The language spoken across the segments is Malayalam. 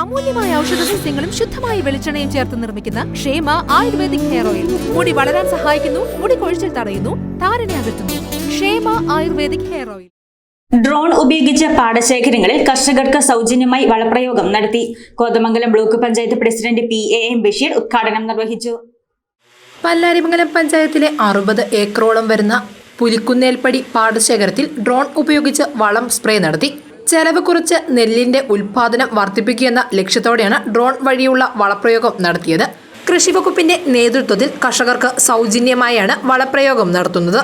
അമൂല്യമായ ഔഷധ സസ്യങ്ങളും ശുദ്ധമായ വെളിച്ചെണ്ണയും ചേർത്ത് നിർമ്മിക്കുന്ന ക്ഷേമ ആയുർവേദിക് ഹെയർ ഓയിൽ. മുടി വളരാൻ സഹായിക്കുന്നു മുടി കൊഴിച്ചിൽ തടയുന്നു താരനെ അകറ്റുന്നു. ക്ഷേമ ആയുർവേദിക് ഹെയർ ഓയിൽ. ഡ്രോൺ ഉപയോഗിച്ച പാടശേഖരങ്ങളിൽ കർഷകർക്ക് സൗജന്യമായി വളപ്രയോഗം നടത്തി. Kothamangalam block panchayat president P A M Basheer ഉദ്ഘാടനം നിർവഹിച്ചു. പല്ലാരിമംഗലം പഞ്ചായത്തിലെ അറുപത് ഏക്കറോളം വരുന്ന പുലിക്കുന്നേൽപ്പടി പാടശേഖരത്തിൽ ഡ്രോൺ ഉപയോഗിച്ച് വളം സ്പ്രേ നടത്തി. ചെലവ് കുറച്ച് നെല്ലിന്റെ ഉൽപാദനം വർദ്ധിപ്പിക്കുകയെന്ന ലക്ഷ്യത്തോടെയാണ് ഡ്രോൺ വഴിയുള്ള വളപ്രയോഗം നടത്തിയത്. കൃഷിവകുപ്പിന്റെ നേതൃത്വത്തിൽ കർഷകർക്ക് സൗജന്യമായാണ് വളപ്രയോഗം നടത്തുന്നത്.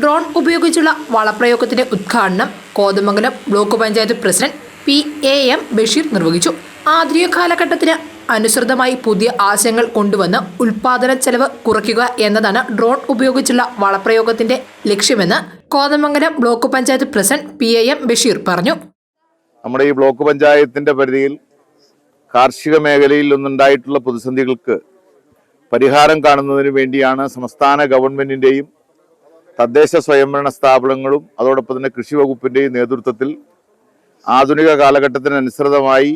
ഡ്രോൺ ഉപയോഗിച്ചുള്ള വളപ്രയോഗത്തിന്റെ ഉദ്ഘാടനം Kothamangalam block panchayat president P A M Basheer നിർവഹിച്ചു. ആധുനിക കാലഘട്ടത്തിന് അനുസൃതമായി പുതിയ ആശയങ്ങൾ കൊണ്ടുവന്ന് ഉൽപാദന ചെലവ് കുറയ്ക്കുക എന്നതാണ് ഡ്രോൺ ഉപയോഗിച്ചുള്ള വളപ്രയോഗത്തിന്റെ ലക്ഷ്യമെന്ന് Kothamangalam block panchayat president P A M Basheer പറഞ്ഞു. നമ്മുടെ ഈ ബ്ലോക്ക് പഞ്ചായത്തിന്റെ പരിധിയിൽ കാർഷിക മേഖലയിൽ ഒന്നുണ്ടായിട്ടുള്ള പ്രതിസന്ധികൾക്ക് പരിഹാരം കാണുന്നതിന് വേണ്ടിയാണ് സംസ്ഥാന ഗവൺമെന്റിന്റെയും തദ്ദേശ സ്വയംഭരണ സ്ഥാപനങ്ങളും അതോടൊപ്പം തന്നെ കൃഷി വകുപ്പിന്റെയും നേതൃത്വത്തിൽ ആധുനിക കാലഘട്ടത്തിനനുസൃതമായി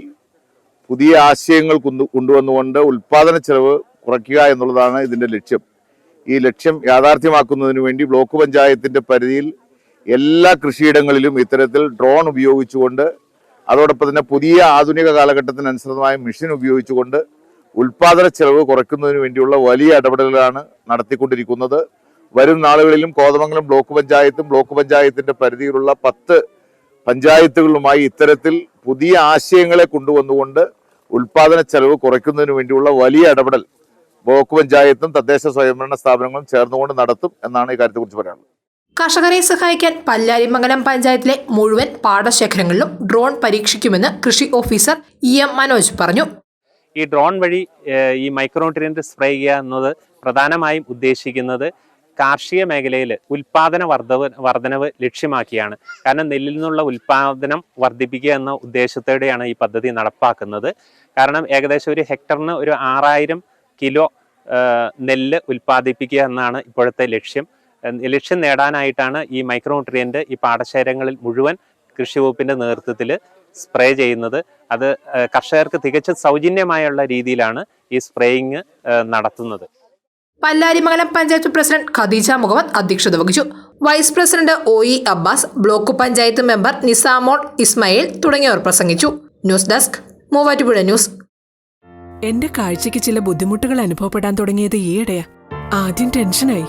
പുതിയ ആശയങ്ങൾ കൊണ്ടു കൊണ്ടുവന്നുകൊണ്ട് ഉൽപ്പാദന ചെലവ് കുറയ്ക്കുക എന്നുള്ളതാണ് ഇതിന്റെ ലക്ഷ്യം. ഈ ലക്ഷ്യം യാഥാർത്ഥ്യമാക്കുന്നതിന് വേണ്ടി ബ്ലോക്ക് പഞ്ചായത്തിന്റെ പരിധിയിൽ എല്ലാ കൃഷിയിടങ്ങളിലും ഇത്തരത്തിൽ ഡ്രോൺ ഉപയോഗിച്ചുകൊണ്ട് അതോടൊപ്പം തന്നെ പുതിയ ആധുനിക കാലഘട്ടത്തിനനുസൃതമായ മെഷീൻ ഉപയോഗിച്ചുകൊണ്ട് ഉൽപാദന ചെലവ് കുറയ്ക്കുന്നതിന് വേണ്ടിയുള്ള വലിയ ഇടപെടലുകളാണ് നടത്തിക്കൊണ്ടിരിക്കുന്നത്. വരും നാളുകളിലും കോതമംഗലം ബ്ലോക്ക് പഞ്ചായത്തും ബ്ലോക്ക് പഞ്ചായത്തിന്റെ പരിധിയിലുള്ള പത്ത് പഞ്ചായത്തുകളുമായി ഇത്തരത്തിൽ പുതിയ ആശയങ്ങളെ കൊണ്ടുവന്നുകൊണ്ട് ഉൽപാദന ചെലവ് കുറയ്ക്കുന്നതിന് വേണ്ടിയുള്ള വലിയ ഇടപെടൽ ബ്ലോക്ക് പഞ്ചായത്തും തദ്ദേശ സ്വയംഭരണ സ്ഥാപനങ്ങളും ചേർന്നുകൊണ്ട് നടത്തും എന്നാണ് ഈ കാര്യത്തെക്കുറിച്ച് പറയാനുള്ളത്. കർഷകരെ സഹായിക്കാൻ പല്ലാരിമംഗലം പഞ്ചായത്തിലെ മുഴുവൻ പാടശേഖരങ്ങളിലും ഡ്രോൺ പരീക്ഷിക്കുമെന്ന് കൃഷി ഓഫീസർ ഇ എം മനോജ് പറഞ്ഞു. ഈ ഡ്രോൺ വഴി ഈ മൈക്രോന്യൂട്രിയന്റ് സ്പ്രേ ചെയ്യുക എന്നത് പ്രധാനമായും ഉദ്ദേശിക്കുന്നത് കാർഷിക മേഖലയിൽ ഉൽപാദന വർധവ് വർധനവ് ലക്ഷ്യമാക്കിയാണ്. കാരണം നെല്ലിൽ നിന്നുള്ള ഉൽപാദനം വർദ്ധിപ്പിക്കുക എന്ന ഉദ്ദേശത്തോടെയാണ് ഈ പദ്ധതി നടപ്പാക്കുന്നത്. കാരണം ഏകദേശം ഒരു ഹെക്ടറിന് ഒരു ആറായിരം കിലോ നെല്ല് ഉൽപ്പാദിപ്പിക്കുക എന്നാണ് ഇപ്പോഴത്തെ ലക്ഷ്യം. ലക്ഷ്യം നേടാനായിട്ടാണ് ഈ മൈക്രോന്യൂട്രിയന്റ് ഈ പാടശേഖരങ്ങളിൽ മുഴുവൻ കൃഷി വകുപ്പിന്റെ നേതൃത്വത്തിൽ സ്പ്രേ ചെയ്യുന്നത്. അത് കർഷകർക്ക് തികച്ചും സൗജന്യമായുള്ള രീതിയിലാണ് ഈ സ്പ്രേയിങ് നടത്തുന്നത്. പല്ലാരിമംഗലം പഞ്ചായത്ത് പ്രസിഡന്റ് ഖദീജ മുഹമ്മദ് അധ്യക്ഷത വഹിച്ചു. Vice president O E Abbas block panchayat member Nisamol Ismail തുടങ്ങിയവർ പ്രസംഗിച്ചു. News desk Muvattupuzha news. എന്റെ കാഴ്ചയ്ക്ക് ചില ബുദ്ധിമുട്ടുകൾ അനുഭവപ്പെടാൻ തുടങ്ങിയത് ഈയിടെയാ. ആദ്യം ടെൻഷനായി.